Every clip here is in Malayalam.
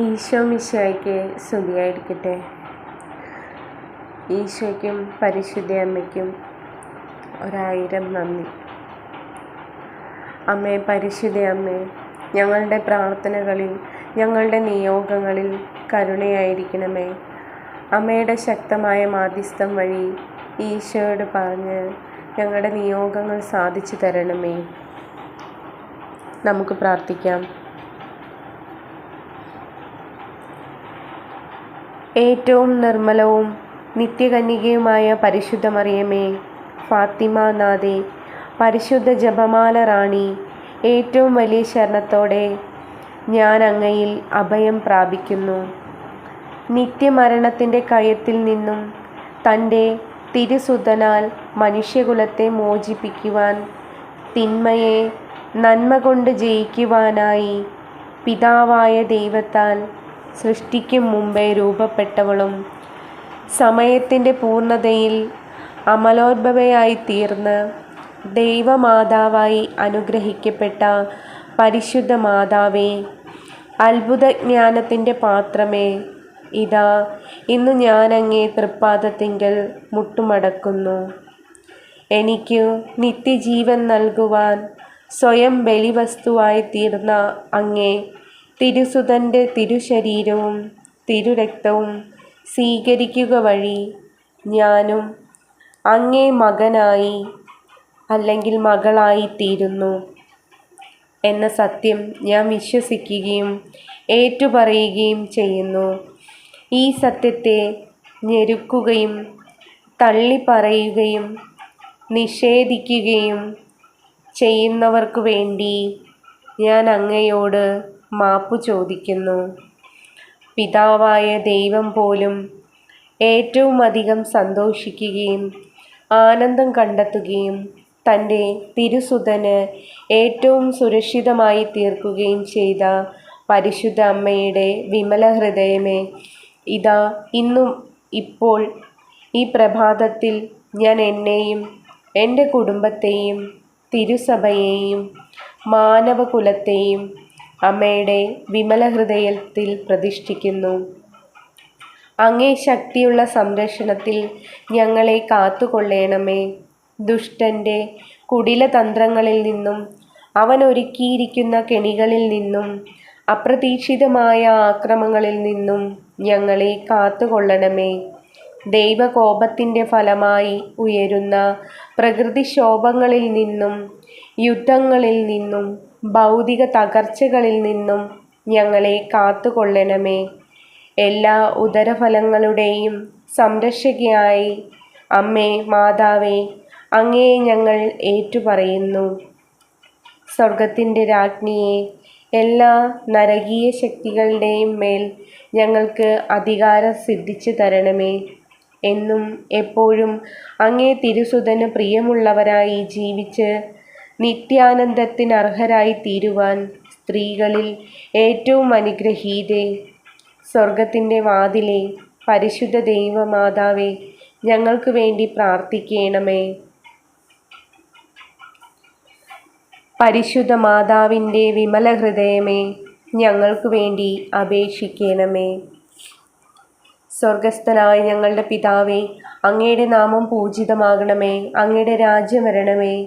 ഈശോ മിശോയ്ക്ക് സ്തുതിയായിരിക്കട്ടെ. ഈശോയ്ക്കും പരിശുദ്ധ അമ്മയ്ക്കും ഒരായിരം നന്ദി. അമ്മേ പരിശുദ്ധ അമ്മേ ഞങ്ങളുടെ പ്രാർത്ഥനകളിൽ ഞങ്ങളുടെ നിയോഗങ്ങളിൽ കരുണയായിരിക്കണമേ. അമ്മയുടെ ശക്തമായ മാധ്യസ്ഥം വഴി ഈശോയോട് പറഞ്ഞ് ഞങ്ങളുടെ നിയോഗങ്ങൾ സാധിച്ചു തരണമേ. നമുക്ക് പ്രാർത്ഥിക്കാം. ഏറ്റവും നിർമ്മലവും നിത്യകന്യകയുമായ പരിശുദ്ധ മറിയമേ ഫാത്തിമ നാഥേ പരിശുദ്ധ ജപമാല റാണി ഏറ്റവും വലിയ ശരണത്തോടെ ഞാൻ അങ്ങയിൽ അഭയം പ്രാപിക്കുന്നു. നിത്യമരണത്തിന്റെ കയത്തിൽ നിന്നും തന്റെ തിരുസുതനാൽ മനുഷ്യകുലത്തെ മോചിപ്പിക്കുവാൻ തിന്മയെ നന്മ കൊണ്ട് ജയിക്കുവാനായി പിതാവായ ദൈവത്താൽ സൃഷ്ടിക്കും മുമ്പേ രൂപപ്പെട്ടവളും സമയത്തിന്റെ പൂർണതയിൽ അമലോത്ഭവയായി തീർന്ന് ദൈവമാതാവായി അനുഗ്രഹിക്കപ്പെട്ട പരിശുദ്ധ മാതാവേ അത്ഭുതജ്ഞാനത്തിന്റെ പാത്രമേ ഇതാ ഇന്ന് ഞാനങ്ങേ തൃപ്പാദത്തിങ്കൽ മുട്ടുമടക്കുന്നു. എനിക്ക് നിത്യജീവൻ നൽകുവാൻ സ്വയം ബലിവസ്തുവായി തീർന്ന അങ്ങേ തിരുസുതന്റെ തിരുശരീരവും തിരുരക്തവും സ്വീകരിക്കുക വഴി ഞാനും അങ്ങേ മകനായി അല്ലെങ്കിൽ മകളായി തീരുന്നു എന്ന സത്യം ഞാൻ വിശ്വസിക്കുകയും ഏറ്റുപറയുകയും ചെയ്യുന്നു. ഈ സത്യത്തെ ഞെരുക്കുകയും തള്ളിപ്പറയുകയും നിഷേധിക്കുകയും ചെയ്യുന്നവർക്കു വേണ്ടി ഞാൻ അങ്ങയോട് മാപ്പു ചോദിക്കുന്നു. പിതാവായ ദൈവം പോലും ഏറ്റവും അധികം സന്തോഷിക്കുകയും ആനന്ദം കണ്ടെത്തുകയും തന്റെ തിരുസുതന് ഏറ്റവും സുരക്ഷിതമായി തീർക്കുകയും ചെയ്ത പരിശുദ്ധ അമ്മയുടെ വിമല ഹൃദയമേ ഇതാ ഇന്നും ഇപ്പോൾ ഈ പ്രഭാതത്തിൽ ഞാൻ എന്നെയും എന്റെ കുടുംബത്തെയും തിരുസഭയെയും മാനവകുലത്തെയും അമ്മയുടെ വിമല ഹൃദയത്തിൽ പ്രതിഷ്ഠിക്കുന്നു. അങ്ങേ ശക്തിയുള്ള സംരക്ഷണത്തിൽ ഞങ്ങളെ കാത്തുകൊള്ളേണമേ. ദുഷ്ടന്റെ കുടിലതന്ത്രങ്ങളിൽ നിന്നും അവൻ ഒരുക്കിയിരിക്കുന്ന കെണികളിൽ നിന്നും അപ്രതീക്ഷിതമായ ആക്രമങ്ങളിൽ നിന്നും ഞങ്ങളെ കാത്തുകൊള്ളണമേ. ദൈവകോപത്തിന്റെ ഫലമായി ഉയരുന്ന പ്രകൃതിക്ഷോഭങ്ങളിൽ നിന്നും യുദ്ധങ്ങളിൽ നിന്നും ഭൗതിക തകർച്ചകളിൽ നിന്നും ഞങ്ങളെ കാത്തുകൊള്ളണമേ. എല്ലാ ഉദരഫലങ്ങളുടെയും സംരക്ഷകയായി അമ്മേ മാതാവേ അങ്ങേ ഞങ്ങൾ ഏറ്റുപറയുന്നു. സ്വർഗത്തിന്റെ രാജ്ഞിയെ എല്ലാ നരകീയ ശക്തികളുടെയും മേൽ ഞങ്ങൾക്ക് അധികാരം സിദ്ധിച്ചു തരണമേ എന്നും എപ്പോഴും അങ്ങേ തിരുസുതന് പ്രിയമുള്ളവരായി ജീവിച്ച് നിത്യാനന്ദത്തിനർഹരായി തീരുവാൻ സ്ത്രീകളിൽ ഏറ്റവും അനുഗ്രഹീതേ. സ്വർഗത്തിന്റെ വാതിലെ പരിശുദ്ധ ദൈവമാതാവേ ഞങ്ങൾക്ക് വേണ്ടി പ്രാർത്ഥിക്കണമേ. പരിശുദ്ധ മാതാവിന്റെ വിമല ഹൃദയമേ ഞങ്ങൾക്ക് വേണ്ടി അപേക്ഷിക്കണമേ. സ്വർഗസ്ഥനായ ഞങ്ങളുടെ പിതാവേ അങ്ങയുടെ നാമം പൂജിതമാകണമേ അങ്ങയുടെ രാജ്യം വരണമേ.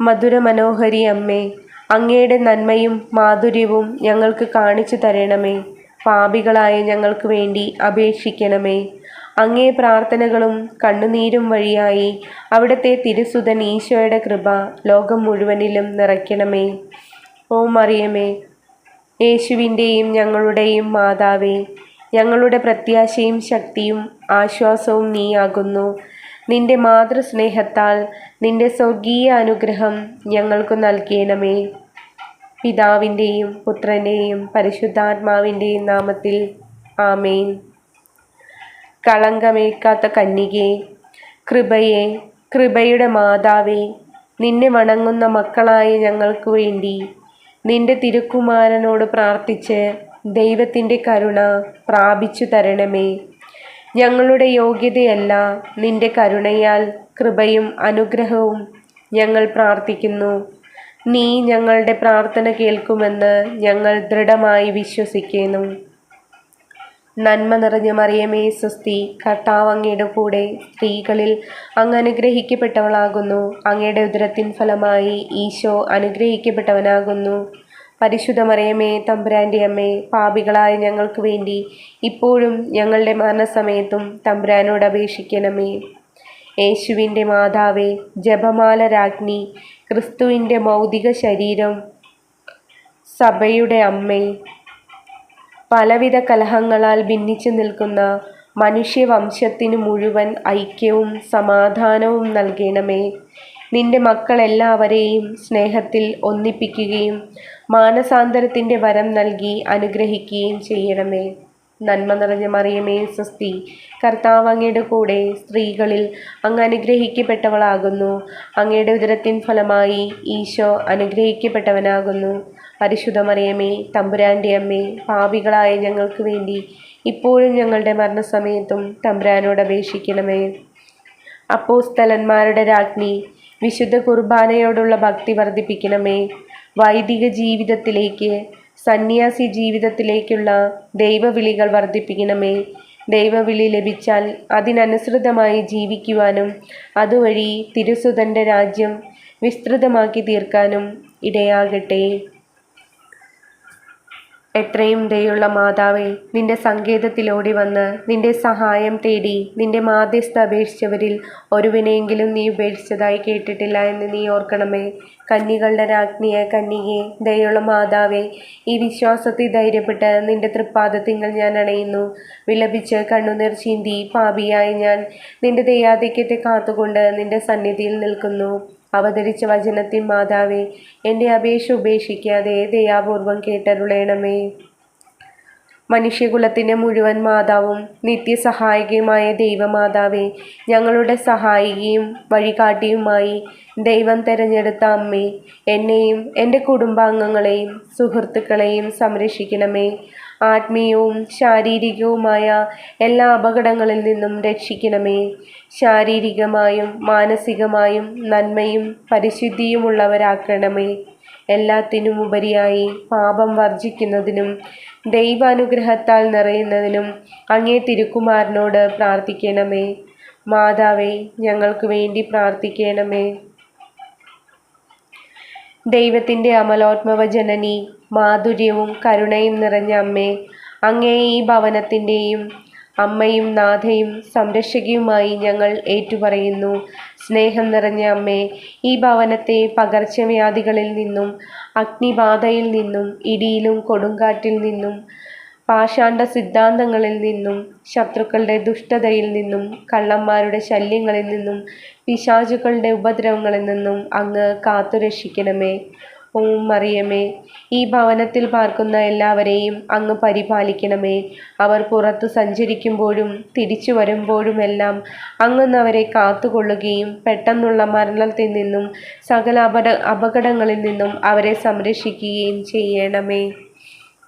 മധുരമനോഹരി അമ്മേ അങ്ങയുടെ നന്മയും മാധുര്യവും ഞങ്ങൾക്ക് കാണിച്ചു തരണമേ. പാപികളായ ഞങ്ങൾക്ക് വേണ്ടി അപേക്ഷിക്കണമേ. അങ്ങേ പ്രാർത്ഥനകളും കണ്ണുനീരും വഴിയായി അവിടുത്തെ തിരുസുതൻ ഈശോയുടെ കൃപ ലോകം മുഴുവനിലും നിറയ്ക്കണമേ. ഓ മറിയമേ യേശുവിന്റെയും ഞങ്ങളുടെയും മാതാവേ ഞങ്ങളുടെ പ്രത്യാശയും ശക്തിയും ആശ്വാസവും നീയാകുന്നു. നിന്റെ മാതൃസ്നേഹത്താൽ നിന്റെ സ്വർഗീയ അനുഗ്രഹം ഞങ്ങൾക്ക് നൽകിയണമേ പിതാവിന്റെയും പുത്രന്റെയും പരിശുദ്ധാത്മാവിന്റെയും നാമത്തിൽ ആമേൻ. കളങ്കമേക്കാത്ത കന്യകെ കൃപയെ കൃപയുടെ മാതാവേ നിന്നെ വണങ്ങുന്ന മക്കളായ ഞങ്ങൾക്ക് വേണ്ടി നിന്റെ തിരുക്കുമാരനോട് പ്രാർത്ഥിച്ച് ദൈവത്തിന്റെ കരുണ പ്രാപിച്ചു തരണമേ ഞങ്ങളുടെ യോഗ്യതയല്ല. നിന്റെ കരുണയാൽ കൃപയും അനുഗ്രഹവും ഞങ്ങൾ പ്രാർത്ഥിക്കുന്നു. നീ ഞങ്ങളുടെ പ്രാർത്ഥന കേൾക്കുമെന്ന് ഞങ്ങൾ ദൃഢമായി വിശ്വസിക്കുന്നു. നന്മ നിറഞ്ഞ മറിയമേ സ്വസ്തി കർത്താവ് അങ്ങയുടെ കൂടെ സ്ത്രീകളിൽ അങ്ങ് അനുഗ്രഹിക്കപ്പെട്ടവളാകുന്നു. അങ്ങയുടെ ഉദരത്തിൻ ഫലമായി ഈശോ അനുഗ്രഹിക്കപ്പെട്ടവനാകുന്നു. പരിശുദ്ധ മറിയമേ തമ്പുരാന്റെ അമ്മേ പാപികളായ ഞങ്ങൾക്ക് വേണ്ടി ഇപ്പോഴും ഞങ്ങളുടെ മരണസമയത്തും തമ്പുരാനോട് അപേക്ഷിക്കണമേ. യേശുവിന്റെ മാതാവേ ജപമാല രാജ്ഞി ക്രിസ്തുവിന്റെ മൗതിക ശരീരം സഭയുടെ അമ്മേ പലവിധ കലഹങ്ങളാൽ ഭിന്നിച്ചു നിൽക്കുന്ന മനുഷ്യവംശത്തിനു മുഴുവൻ ഐക്യവും സമാധാനവും നൽകണമേ. നിന്റെ മക്കളെല്ലാവരെയും സ്നേഹത്തിൽ ഒന്നിപ്പിക്കുകയും മാനസാന്തരത്തിന്റെ വരം നൽകി അനുഗ്രഹിക്കുകയും ചെയ്യണമേ. നന്മ നിറഞ്ഞ മറിയമേ സ്വസ്തി. കർത്താവ് അങ്ങയുടെ കൂടെ സ്ത്രീകളിൽ അങ്ങ് അനുഗ്രഹിക്കപ്പെട്ടവളാകുന്നു. അങ്ങയുടെ ഉദരത്തിൻ ഫലമായി ഈശോ അനുഗ്രഹിക്കപ്പെട്ടവനാകുന്നു. പരിശുദ്ധ മറിയമേ തമ്പുരാന്റെ അമ്മേ പാപികളായ ഞങ്ങൾക്ക് വേണ്ടി ഇപ്പോഴും ഞങ്ങളുടെ മരണസമയത്തും തമ്പുരാനോട് അപേക്ഷിക്കണമേ. അപ്പോസ്തലന്മാരുടെ രാജ്ഞി വിശുദ്ധ കുർബാനയോടുള്ള ഭക്തി വർദ്ധിപ്പിക്കണമേ. വൈദിക ജീവിതത്തിലേക്ക് സന്യാസി ജീവിതത്തിലേക്കുള്ള ദൈവവിളികൾ വർദ്ധിപ്പിക്കണമേ. ദൈവവിളി ലഭിച്ചാൽ അതിനനുസൃതമായി ജീവിക്കുവാനും അതുവഴി തിരുസുതന്റെ രാജ്യം വിസ്തൃതമാക്കി തീർക്കാനും ഇടയാകട്ടെ. എത്രയും ദയുള്ള മാതാവേ നിന്റെ സങ്കേതത്തിലോടി വന്ന് നിന്റെ സഹായം തേടി നിന്റെ മാധ്യസ്ഥ അപേക്ഷിച്ചവരിൽ ഒരുവിനെയെങ്കിലും നീ ഉപേക്ഷിച്ചതായി കേട്ടിട്ടില്ല എന്ന് നീ ഓർക്കണമേ. കന്നികളുടെ രാജ്ഞിയെ കന്യകെ ദയുള്ള മാതാവേ ഈ വിശ്വാസത്തിൽ ധൈര്യപ്പെട്ട് നിന്റെ തൃപ്പാദത്തിങ്ങൾ ഞാൻ അണയുന്നു. വിലപിച്ച് കണ്ണുനീർ ചീന്തി പാപിയായി ഞാൻ നിന്റെ ദയാധിക്യത്തെ കാത്തുകൊണ്ട് നിന്റെ സന്നിധിയിൽ നിൽക്കുന്നു. അവതരിച്ച വചനത്തിൻ മാതാവേ എന്റെ അപേക്ഷ ഉപേക്ഷിക്കാതെ ദയാപൂർവം കേട്ടരുളേണമേ. മനുഷ്യകുലത്തിന്റെ മുഴുവൻ മാതാവും നിത്യസഹായികയുമായ ദൈവമാതാവേ ഞങ്ങളുടെ സഹായികയും വഴികാട്ടിയുമായി ദൈവം തിരഞ്ഞെടുത്ത അമ്മേ എന്നെയും എന്റെ കുടുംബാംഗങ്ങളെയും സുഹൃത്തുക്കളെയും സംരക്ഷിക്കണമേ. ആത്മീയവും ശാരീരികവുമായ എല്ലാ അപകടങ്ങളിൽ നിന്നും രക്ഷിക്കണമേ. ശാരീരികമായും മാനസികമായും നന്മയും പരിശുദ്ധിയുമുള്ളവരാക്കണമേ. എല്ലാത്തിനും ഉപരിയായി പാപം വർജിക്കുന്നതിനും ദൈവാനുഗ്രഹത്താൽ നിറയുന്നതിനും അങ്ങേ തിരുക്കുമാരനോട് പ്രാർത്ഥിക്കണമേ. മാതാവേ ഞങ്ങൾക്ക് വേണ്ടി പ്രാർത്ഥിക്കണമേ. ദൈവത്തിന്റെ അമലോത്മവ ജനനി മാധുര്യവും കരുണയും നിറഞ്ഞ അമ്മേ അങ്ങേ ഈ ഭവനത്തിന്റെയും അമ്മയും നാഥയും സംരക്ഷകയുമായി ഞങ്ങൾ ഏറ്റുപറയുന്നു. സ്നേഹം നിറഞ്ഞ അമ്മേ ഈ ഭവനത്തെ പകർച്ചവ്യാധികളിൽ നിന്നും അഗ്നിബാധയിൽ നിന്നും ഇടിയിലും കൊടുങ്കാറ്റിൽ നിന്നും പാഷാണ്ഡ സിദ്ധാന്തങ്ങളിൽ നിന്നും ശത്രുക്കളുടെ ദുഷ്ടതയിൽ നിന്നും കള്ളന്മാരുടെ ശല്യങ്ങളിൽ നിന്നും പിശാചുക്കളുടെ ഉപദ്രവങ്ങളിൽ നിന്നും അങ്ങ് കാത്തുരക്ഷിക്കണമേ. ഓം മറിയമേ ഈ ഭവനത്തിൽ പാർക്കുന്ന എല്ലാവരെയും അങ്ങ് പരിപാലിക്കണമേ. അവർ പുറത്തു സഞ്ചരിക്കുമ്പോഴും തിരിച്ചു വരുമ്പോഴുമെല്ലാം അങ്ങ് അവരെ കാത്തുകൊള്ളുകയും പെട്ടെന്നുള്ള മരണത്തിൽ നിന്നും സകല അപകടങ്ങളിൽ നിന്നും അവരെ സംരക്ഷിക്കുകയും ചെയ്യണമേ.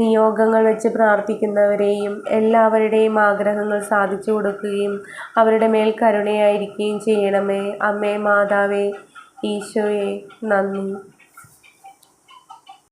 നിയോഗങ്ങൾ വെച്ച് പ്രാർത്ഥിക്കുന്നവരെയും എല്ലാവരുടെയും ആഗ്രഹങ്ങൾ സാധിച്ചു കൊടുക്കുകയും അവരുടെ മേൽ കരുണയായിരിക്കുകയും ചെയ്യണമേ. അമ്മേ മാതാവേ ഈശോയെ നന്ദി.